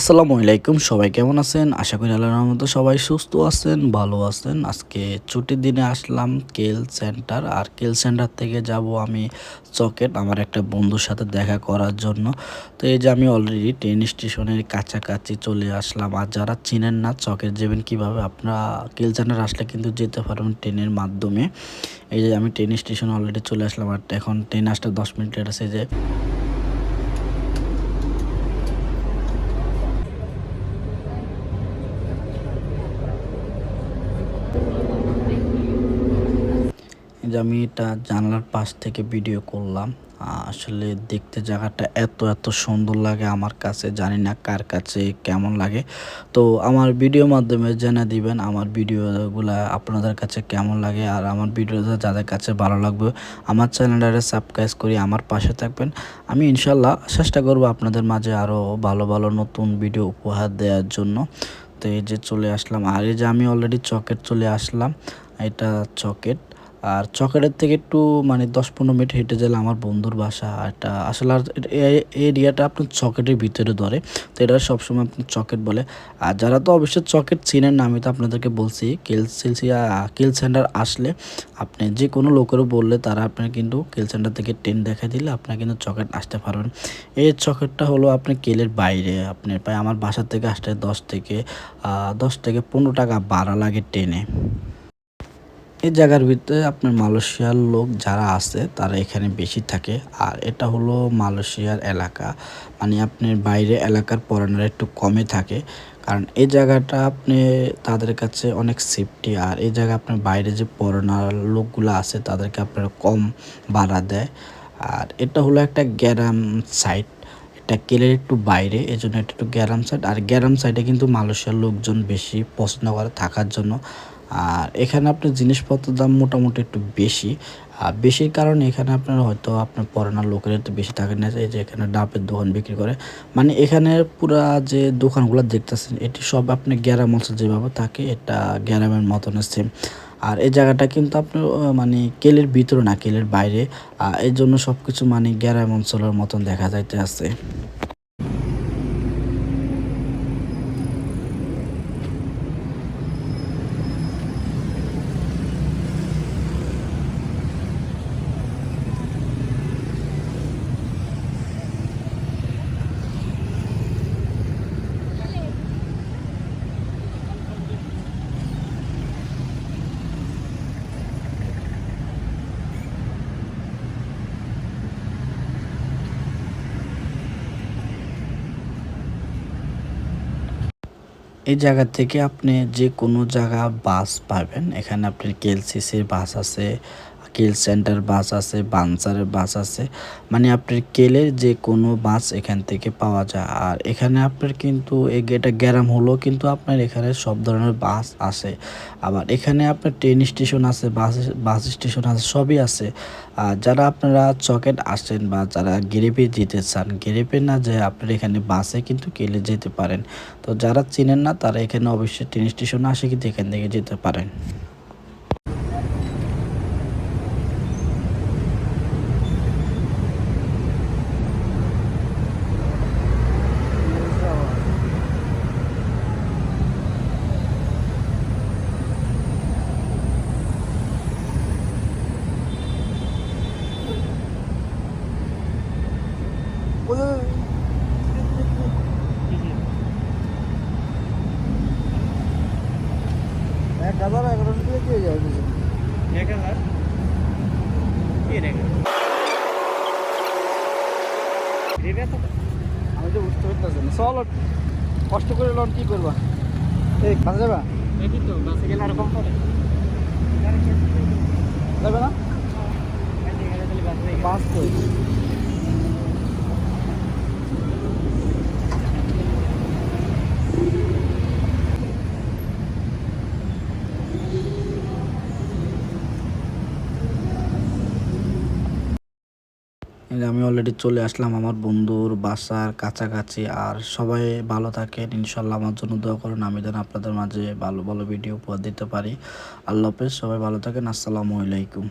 আসসালামু আলাইকুম, সবাই কেমন আছেন? আশা করি আল্লাহর রহমতে সবাই সুস্থ আছেন, ভালো আছেন। আজকে ছুটির দিনে আসলাম কেল সেন্টার, আর কেল সেন্টার থেকে যাব আমি চকেট, আমার একটা বন্ধুর সাথে দেখা করার জন্য। তো এই যে আমি অলরেডি ট্রেন স্টেশনের কাছাকাছি চলে আসলাম, আর যারা চিনেন না চকেট যাবেন কীভাবে, আপনারা কেল সেন্টার আসলে কিন্তু যেতে পারবেন ট্রেনের মাধ্যমে। এই যে আমি ট্রেন স্টেশন অলরেডি চলে আসলাম, আর এখন ট্রেন আসতে দশ মিনিট আছে যে যে আমি এটা জানলার পাশ থেকে ভিডিও করলাম। আসলে দেখতে জায়গাটা এত এত সুন্দর লাগে আমার কাছে, জানি না কার কাছে কেমন লাগে। তো আমার ভিডিও মাধ্যমে জেনে দিবেন আমার ভিডিওগুলো আপনাদের কাছে কেমন লাগে আর আমার ভিডিওটা যাদের কাছে ভালো লাগবে, আমার চ্যানেলটারে সাবস্ক্রাইব করি আমার পাশে থাকবেন। আমি ইনশাল্লাহ চেষ্টা করব আপনাদের মাঝে আরও ভালো ভালো নতুন ভিডিও উপহার দেওয়ার জন্য। তো এই যে চলে আসলাম, আর এই যে আমি অলরেডি চকেট চলে আসলাম, এটা চকেট। আর চকেটের থেকে একটু মানে দশ পনেরো মিনিট হেঁটে গেলে আমার বন্ধুর বাসা, এটা আসলে আর এরিয়াটা আপনার চকেটের ভিতরে ধরে। তো এটা সবসময় আপনি চকেট বলে। আর যারা তো অবশ্যই চকেট চিনেন না, আমি তো আপনাদেরকে বলছি, কেল, সেলসিয়া, কেল সেন্টার আসলে আপনি যে কোনো লোকেরও বললে তারা আপনার কিন্তু কেল সেন্টার থেকে ট্রেন দেখা দিলে আপনার কিন্তু চকেট আসতে পারবেন। এই চকেটটা হলো আপনি কেলের বাইরে। আপনি প্রায় আমার বাসা থেকে আসতে দশ থেকে দশ থেকে পনেরো টাকা ভাড়া লাগে ট্রেনে। এই জায়গার ভিতরে আপনার মালয়েশিয়ার লোক যারা আছে, তারা এখানে বেশি থাকে। আর এটা হলো মালয়েশিয়ার এলাকা। মানে আপনার বাইরে এলাকার পড়ানোর একটু কমে থাকে। কারণ এই জায়গাটা আপনি, তাদের কাছে অনেক সেফটি আর এই জায়গায় আপনার বাইরে যে পড়ানোর লোকগুলো আছে, তাদেরকে আপনার কম ভাড়া দেয়। আর এটা হলো একটা গ্যারাম সাইট এটা কেলের একটু বাইরে এই জন্য একটু গ্যারাম সাইড আর গ্যারাম সাইডে কিন্তু মালয়েশিয়ার লোকজন বেশি পছন্দ করে থাকার জন্য। আর এখানে আপনার জিনিসপত্রের দাম মোটামুটি একটু বেশি। আর বেশির কারণে এখানে আপনার হয়তো আপনার পড়ানোর লোকের একটু বেশি থাকে না এই যে এখানে ডাবের দোকান বিক্রি করে। মানে এখানে পুরা যে দোকানগুলো দেখতেছেন, এটি সব আপনি গ্যারাম অঞ্চল যেভাবে থাকে, এটা গ্যারামের মতন সেম আর এই জায়গাটা কিন্তু আপনার মানে কেলের ভিতরে না, কেলের বাইরে। এই জন্য সব কিছু মানে গ্যারাম অঞ্চলের মতন দেখা যাইতে আছে এই জায়গা থেকে আপনি যে কোনো জায়গা বাস পাবেন। এখানে আপনার কেএলসিসির বাস আছে কেল সেন্টার বাস আছে বানসারের বাস আছে। মানে আপনার কেলের যে কোনো বাস এখান থেকে পাওয়া যায়। আর এখানে আপনার কিন্তু এটা গ্যারাম হলো কিন্তু আপনার এখানে সব ধরনের বাস আছে আবার এখানে আপনার ট্রেন স্টেশন আছে বাস বাস স্টেশন আছে, সবই আছে। আর যারা আপনারা চকেট আসেন বা যারা গেরেপে যেতে চান, গ্রেপে না যে আপনারা এখানে বাসে কিন্তু কেলে যেতে পারেন। তো যারা চিনেন না, তারা এখানে অবশ্যই ট্রেন স্টেশন আসে কিন্তু এখান থেকে যেতে পারেন। হাজার এগারোশো টাকা দিয়ে যাবে এক হাজার কি আমি তো বুঝতে পারতেছি না। চলো কষ্ট করে লোন কি করবা? এই কাজে যাবা? দেখি তো বাসে গেলে আর কম পড়ে যাবে না বাস তো এই যে আমি অলরেডি চলে আসলাম আমার বন্ধুর বাসার কাছাকাছি, আর সবাই ভালো থাকেন ইনশাল্লাহ আমার জন্য দোয়া করুন, আমি যেন আপনাদের মাঝে ভালো ভালো ভিডিও উপহার দিতে পারি। আল্লাহ হাফেজ, সবাই ভালো থাকেন, আসসালামু আলাইকুম।